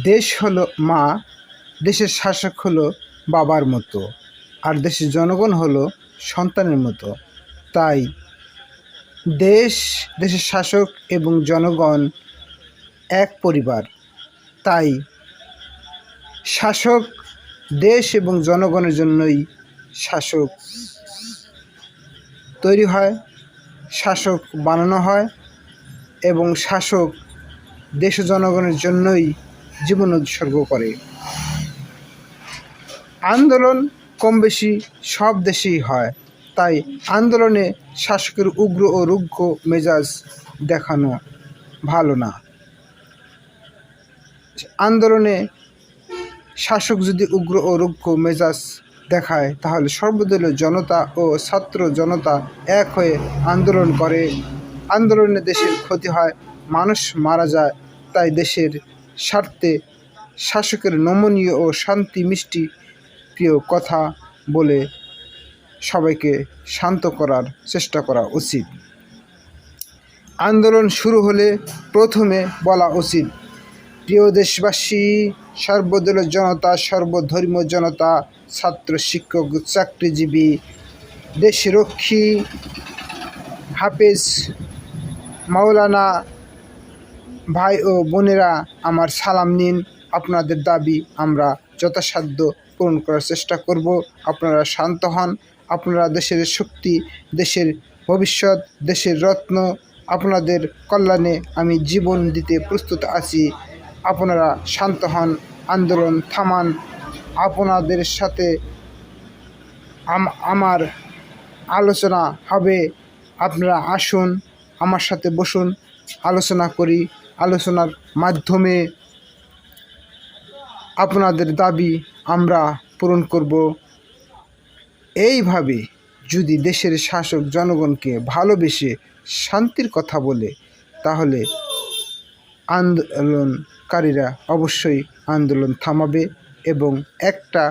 দেশ হলো মা, দেশের শাসক হলো বাবার মতো, আর দেশের জনগণ হলো সন্তানের মতো। তাই দেশ, দেশের শাসক এবং জনগণ এক পরিবার। তাই শাসক দেশ এবং জনগণের জন্যই শাসক তৈরি হয়, শাসক বানানো হয় এবং শাসক দেশ জনগণের জন্যই জীবন উৎসর্গ করে। আন্দোলন কম বেশি সব দেশেই হয়, তাই আন্দোলনে শাসকের উগ্র ও রুগ্র মেজাজ দেখানো ভালো না। আন্দোলনে শাসক যদি উগ্র ও রুগ্র মেজাজ দেখায়, তাহলে সর্বদলীয় জনতা ও ছাত্র জনতা এক হয়ে আন্দোলন করে। আন্দোলনে দেশের ক্ষতি হয়, মানুষ মারা যায়, তাই দেশের স্বার্থে শাসকের নমনীয় ও শান্তি মিষ্টি প্রিয় কথা বলে সবাইকে শান্ত করার চেষ্টা করা উচিত। আন্দোলন শুরু হলে প্রথমে বলা উচিত, প্রিয় দেশবাসী, সর্বদলীয় জনতা, সর্বধর্মীয় জনতা, ছাত্র, শিক্ষক, চাকরিজীবী, দেশরক্ষী, হাফেজ, মাওলানা ভাই ও বোনেরা, আমার সালাম নিন। আপনাদের দাবি আমরা যথাসাধ্য পূরণ করার চেষ্টা করব। আপনারা শান্ত হন। আপনারা দেশের শক্তি, দেশের ভবিষ্যৎ, দেশের রত্ন, আপনাদের কল্যাণে আমি জীবন দিতে প্রস্তুত আছি। আপনারা শান্ত হন। আন্দোলন থামান। আপনাদের সাথে আম- আমার আলোচনা হবে। আপনারা আসুন। আমার সাথে বসুন। আলোচনা করি। আলোচনার মাধ্যমে আপনাদের দাবি আমরা পূরণ করব। এইভাবে যদি দেশের শাসক জনগণকে ভালোবেসে শান্তির কথা বলে, তাহলে আন্দোলনকারীরা অবশ্যই আন্দোলন থামাবে এবং একটা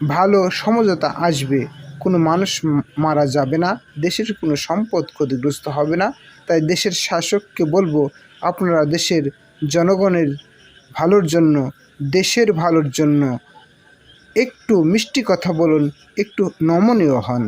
ভালো সমঝোতা আসবে। কোনো মানুষ মারা যাবে না, দেশের কোনো সম্পদ ক্ষতিগ্রস্ত হবে না। তাই দেশের শাসককে বলব, আপনারা দেশের জনগণের ভালোর জন্য, দেশের ভালোর জন্য একটু মিষ্টি কথা বলুন, একটু নমনীয় হন।